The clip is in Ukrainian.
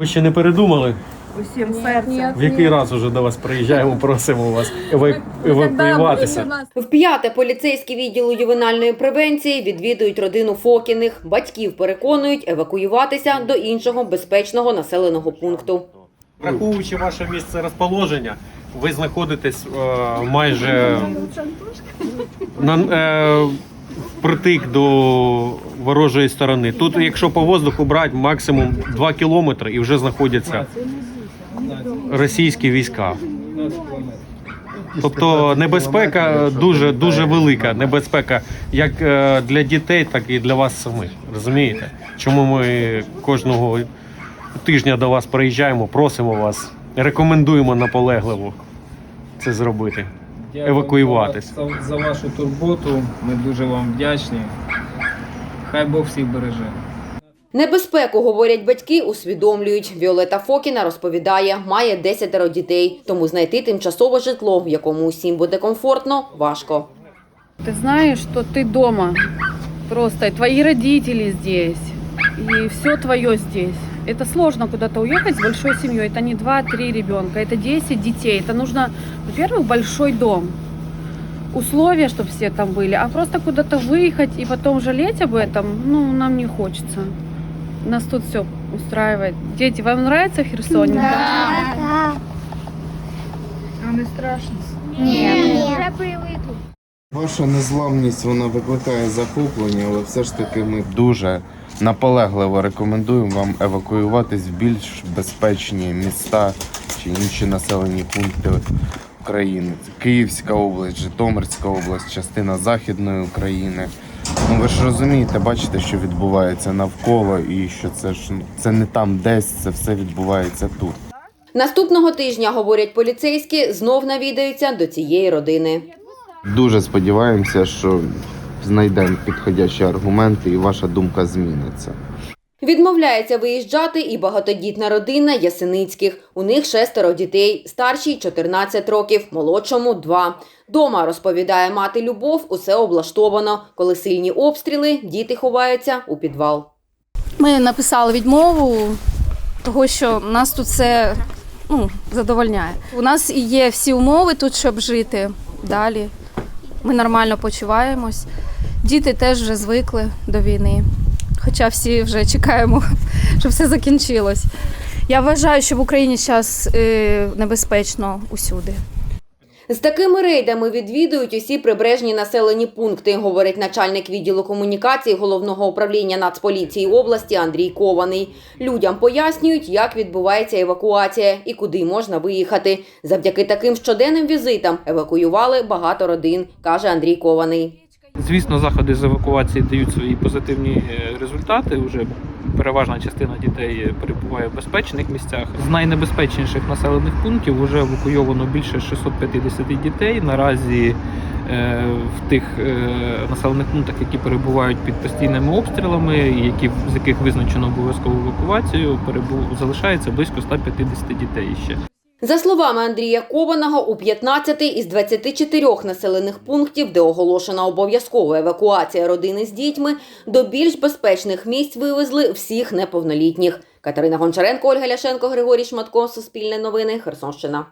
Ви ще не передумали? Усім серцем. В який раз уже до вас приїжджаємо, просимо вас ева- евакуюватися. Вп'яте поліцейські відділу ювенальної превенції відвідують родину Фокіних. Батьків переконують евакуюватися до іншого безпечного населеного пункту. Враховуючи ваше місце розположення, ви знаходитесь е, майже на, е, впритик до ворожої сторони. Тут, якщо по воздуху брати, максимум 2 кілометри і вже знаходяться російські війська. Тобто небезпека дуже дуже велика. Небезпека як е, для дітей, так і для вас самих. Розумієте? Чому ми кожного тижня до вас приїжджаємо, просимо вас, рекомендуємо наполегливо це зробити. Евакуюватись. За, за вашу турботу. Ми дуже вам вдячні. Хай Бог всіх береже. Небезпеку, говорять батьки, усвідомлюють. Віолета Фокіна розповідає, має десятеро дітей, тому знайти тимчасове житло, в якому усім буде комфортно, важко. Ты знаешь, что ты дома. Просто и твои родители здесь. И все твое здесь. Это сложно куда-то уехать с большой семьей. Это не 2-3 ребенка, это 10 детей. Это нужно, во-первых, большой дом. Условия, чтобы все там были. А просто куда-то выехать и потом жалеть об этом, ну, нам не хочется. Нас тут все устраивает. Дети, вам нравится в Херсоне? А не страшно? Вже привикли. Ваша незламність вона викликає захоплення, але все ж таки ми дуже наполегливо рекомендуємо вам евакуюватись в більш безпечні міста чи інші населені пункти України. Київська область, Житомирська область, частина Західної України. Ну ви ж розумієте, бачите, що відбувається навколо, і що це ж ну, це не там десь, це все відбувається тут. Наступного тижня, говорять поліцейські, знов навідаються до цієї родини. Дуже сподіваємося, що знайдемо підходящі аргументи і ваша думка зміниться. Відмовляється виїжджати і багатодітна родина Ясеницьких. У них шестеро дітей, старшій 14 років, молодшому 2. Дома, розповідає мати Любов, усе облаштовано. Коли сильні обстріли, діти ховаються у підвал. Ми написали відмову, того що нас тут все ну, задовольняє. У нас і є всі умови тут, щоб жити далі. Ми нормально почуваємось. Діти теж вже звикли до війни. Хоча всі вже чекаємо, щоб все закінчилось. Я вважаю, що в Україні зараз небезпечно усюди. З такими рейдами відвідують усі прибережні населені пункти, говорить начальник відділу комунікації головного управління Нацполіції області Андрій Кований. Людям пояснюють, як відбувається евакуація і куди можна виїхати. Завдяки таким щоденним візитам евакуювали багато родин, каже Андрій Кований. Звісно, заходи з евакуації дають свої позитивні е, результати. Уже переважна частина дітей перебуває в безпечних місцях. З найнебезпечніших населених пунктів вже евакуйовано більше 650 дітей. Наразі е, в тих е, населених пунктах, які перебувають під постійними обстрілами, які з яких визначено обов'язкову евакуацію, перебу- залишається близько 150 дітей ще. За словами Андрія Кованого, у 15 із 24 населених пунктів, де оголошена обов'язкова евакуація родини з дітьми, до більш безпечних місць вивезли всіх неповнолітніх. Катерина Гончаренко, Ольга Ляшенко, Григорій Шматко, Суспільне новини, Херсонщина.